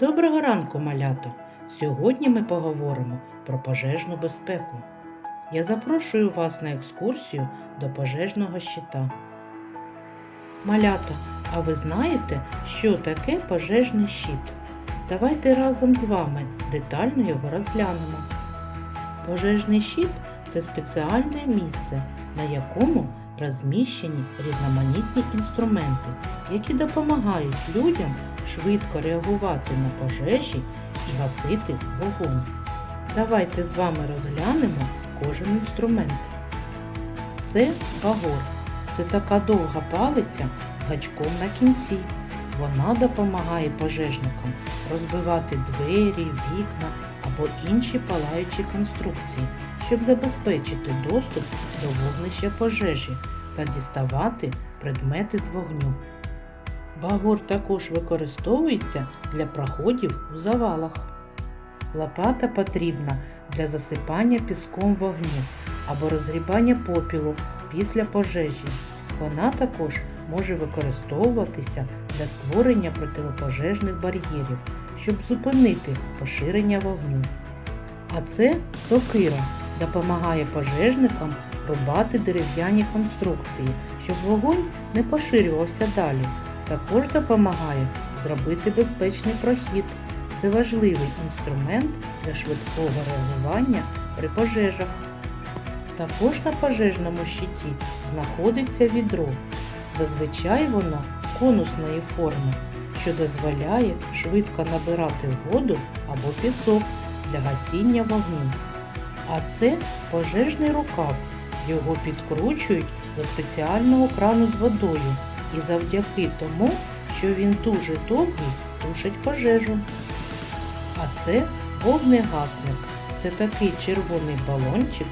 Доброго ранку, малята! Сьогодні ми поговоримо про пожежну безпеку. Я запрошую вас на екскурсію до пожежного щита. Малята, а ви знаєте, що таке пожежний щит? Давайте разом з вами детально його розглянемо. Пожежний щит це спеціальне місце, на якому розміщені різноманітні інструменти, які допомагають людям швидко реагувати на пожежі і гасити вогонь. Давайте з вами розглянемо кожен інструмент. Це багор. Це така довга палиця з гачком на кінці. Вона допомагає пожежникам розбивати двері, вікна або інші палаючі конструкції, щоб забезпечити доступ до вогнища пожежі та діставати предмети з вогню. Багор також використовується для проходів у завалах. Лопата потрібна для засипання піском вогню або розгрібання попілу після пожежі. Вона також може використовуватися для створення протипожежних бар'єрів, щоб зупинити поширення вогню. А це сокира допомагає пожежникам рубати дерев'яні конструкції, щоб вогонь не поширювався далі. Також допомагає зробити безпечний прохід. Це важливий інструмент для швидкого реагування при пожежах. Також на пожежному щиті знаходиться відро. Зазвичай воно конусної форми, що дозволяє швидко набирати воду або пісок для гасіння вогню. А це пожежний рукав. Його підкручують до спеціального крану з водою і завдяки тому, що він дуже довгий, тушить пожежу. А це вогнегасник. Це такий червоний балончик,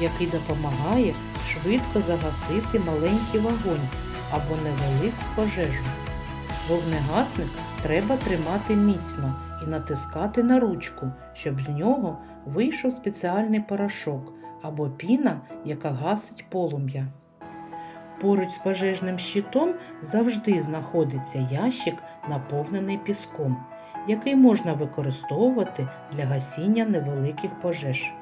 який допомагає швидко загасити маленький вогонь або невелику пожежу. Вогнегасник треба тримати міцно і натискати на ручку, щоб з нього вийшов спеціальний порошок або піна, яка гасить полум'я. Поруч з пожежним щитом завжди знаходиться ящик, наповнений піском, який можна використовувати для гасіння невеликих пожеж.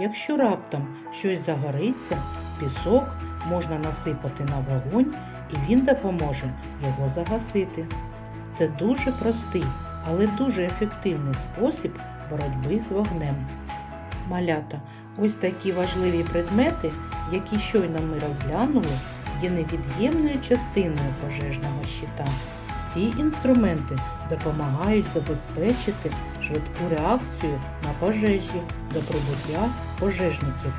Якщо раптом щось загориться, пісок можна насипати на вогонь і він допоможе його загасити. Це дуже простий, але дуже ефективний спосіб боротьби з вогнем. Малята, ось такі важливі предмети, які щойно ми розглянули, є невід'ємною частиною пожежного щита. Ці інструменти допомагають забезпечити швидку реакцію на пожежі до прибуття пожежників.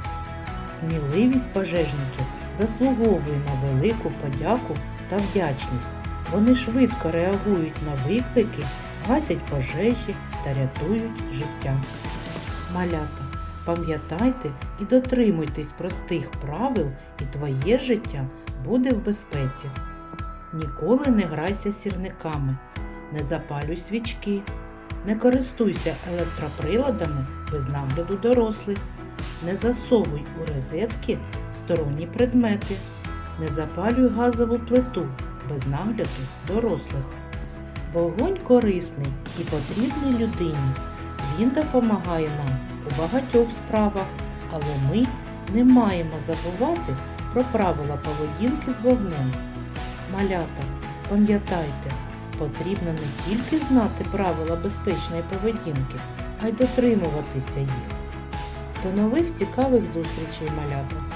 Сміливість пожежників заслуговує на велику подяку та вдячність. Вони швидко реагують на виклики, гасять пожежі та рятують життя. Малята, пам'ятайте і дотримуйтесь простих правил, і твоє життя буде в безпеці. Ніколи не грайся сірниками, не запалюй свічки, не користуйся електроприладами без нагляду дорослих, не засовуй у розетки сторонні предмети, не запалюй газову плиту без нагляду дорослих. Вогонь корисний і потрібний людині. Він допомагає нам у багатьох справах, але ми не маємо забувати про правила поведінки з вогнем. Малята, пам'ятайте, потрібно не тільки знати правила безпечної поведінки, а й дотримуватися їх. До нових цікавих зустрічей, малята!